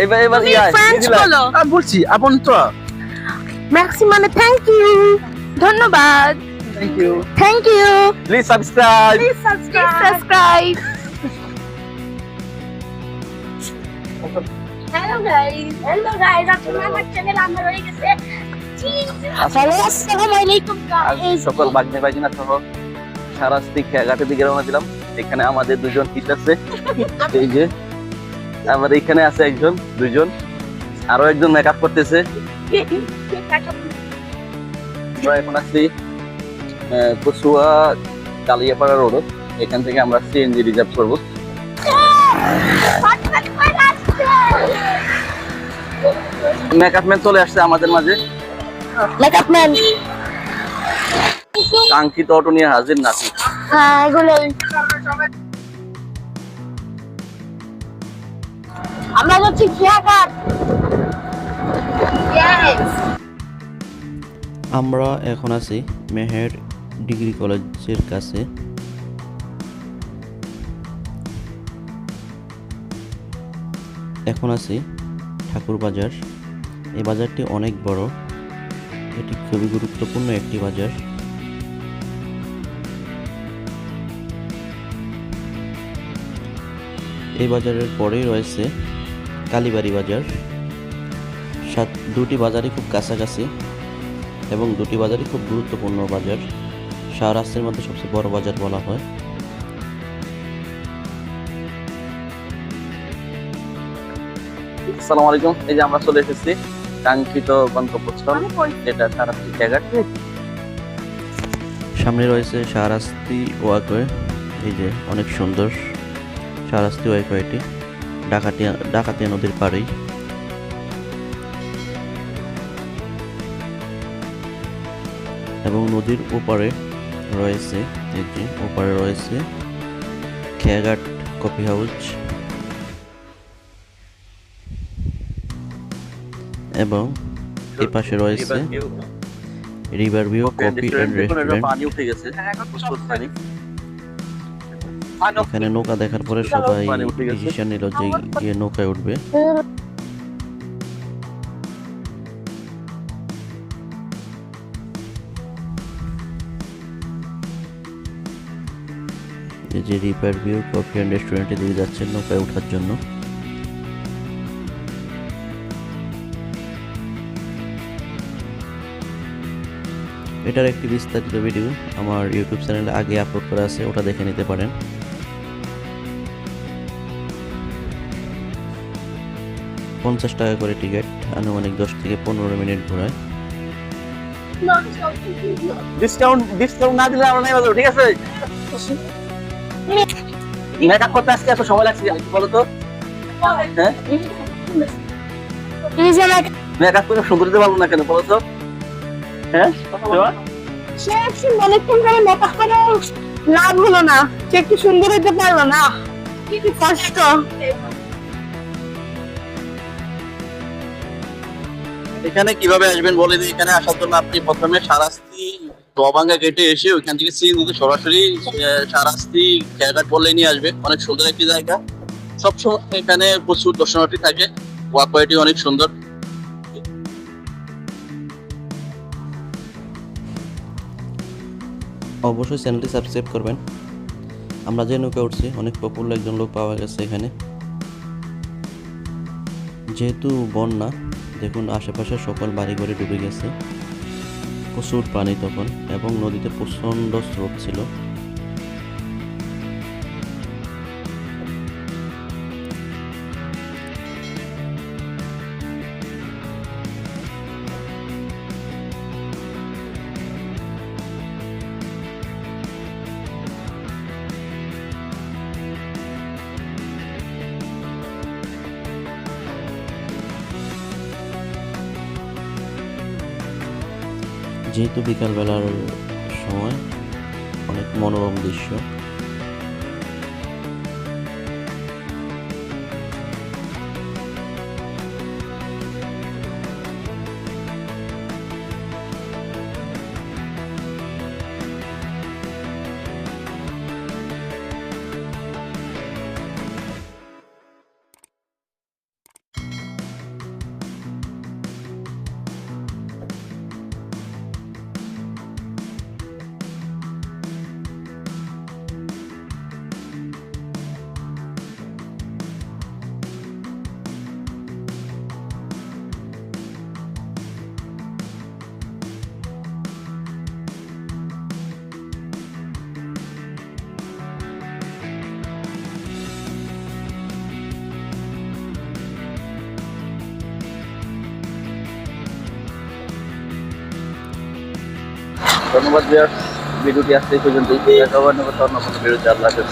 এবার এবার তুমি ইয়া ফ্রেঞ্চ বলো। আমি বলছি abonne-toi. ম্যাক্সি মানে থ্যাংক ইউ ধন্যবাদ। Thank you. Thank you please subscribe please subscribe hello guys hello guys আপনারা আমার চ্যানেল আমার হয়ে গেছে। আসসালামু আলাইকুম গাইস সকল বাগনে বাগিনা সহ সারাস্তি খেয়াঘাটের দিকে রওনা দিলাম। এখানে আমাদের দুজন কিট আছে। এই যে আবার এখানে আছে একজন দুইজন আরও একজন মেকআপ করতেছে। আমরা এখন আহ, কচুয়া কালিয়াপাড়া রোড এখান থেকে আমরা সিএনজি রিজার্ভ করব। মেকআপ ম্যান চলে আসছে আমাদের মাঝে। মেকআপ ম্যান কাঙ্ক্ষিত অটো নিয়ে হাজির নাকি হ্যাঁ এগুলোই। আমরা যাচ্ছি খেয়াঘাট আমরা এখন আছি মেহের ডিগ্রি কলেজের কাছে। এখন আছি ঠাকুর বাজার। এই বাজারটি অনেক বড়। এটি খুবই গুরুত্বপূর্ণ একটি বাজার। এই বাজারের পরেই রয়েছে কালীবাড়ি বাজার। সাত দুটি বাজারই খুব কাছাকাছি এবং দুটি বাজারই খুব গুরুত্বপূর্ণ বাজার। শাহরাস্তের মধ্যে সবচেয়ে বড় বাজার বলা হয়। আসসালামু আলাইকুম। এই যে আমরা চলে এসেছি কাঙ্ক্ষিত গন্তব্যস্থল। যেটা সারাস্তি খেয়াঘাট সামনে রয়েছে শাহরাস্তি ওয়াকওয়ে এই যে অনেক সুন্দর শাহরাস্তি ওয়াকওয়েটি ডাকাতিয়া ডাকাতিয়া নদীর পাড়েই। এবং নদীর ওপারে রয়েছে এই যে ওপারে রয়েছে খেয়াঘাট কফি হাউস। এবং এই পাশে রয়েছে river view coffee and restaurant. এখানে নৌকা দেখার পরে সবাই ডিসিশন নিল যে গিয়ে নৌকায় উঠবে। যে রিপার ভিউ কফি অ্যান্ড রেস্টুরেন্টে দিয়ে যাচ্ছেন নৌকায় ওঠার জন্য। এটার একটি বিস্তারিত ভিডিও আমার ইউটিউব চ্যানেলে আগে আপলোড করা আছে ওটা দেখে নিতে পারেন। পঞ্চাশ টাকা করে টিকিট আনুমানিক দশ থেকে পনেরো মিনিট ঘোরায়। ডিসকাউন্ট ডিসকাউন্ট না দিলে আমরা নাই বাজাবো ঠিক আছে? মেকআপ করতে আজকে এত সময় লাগছে কি বলো তো। হ্যাঁ? মেকআপ করে সুন্দর দিতে পারব না কেন বলো তো। হ্যাঁ? সে একটু অনেকক্ষণ ধরে মেকআপ করে লাভ হলো না সে একটু সুন্দর হতে পারল না। কি কষ্ট। এখানে কীভাবে আসবেন বলে দিই? এখানে আসার জন্য আপনি প্রথমে সারাস্তি দোয়াবাঙ্গা গেটে এসে ওইখান থেকে সিএনজিতে সরাসরি সারাস্তি খেয়াঘাট বলে নিয়ে আসবে। অনেক সুন্দর একটি জায়গা। সবসময় এখানে প্রচুর দর্শনার্থী থাকে। ওয়াকওয়েটি অনেক সুন্দর। অবশ্যই চ্যানেলটি সাবস্ক্রাইব করবেন। আমরা যে নৌকা উঠছি, অনেক পপুলার একজন লোক পাওয়া গেছে এখানে। যেহেতু বন্যা দেখুন আশেপাশে সকল বাড়িঘরে ডুবে গেছে। প্রচুর পানি তখন এবং নদীতে প্রচণ্ড স্রোত ছিল। যেহেতু বিকালবেলার সময় অনেক মনোরম দৃশ্য। ধন্যবাদ ভিউয়ার্স ভিডিওটি আসতে এই পর্যন্তই দেখা হবে অন্য কোনো ভিডিওতে আল্লাহ হাফেজ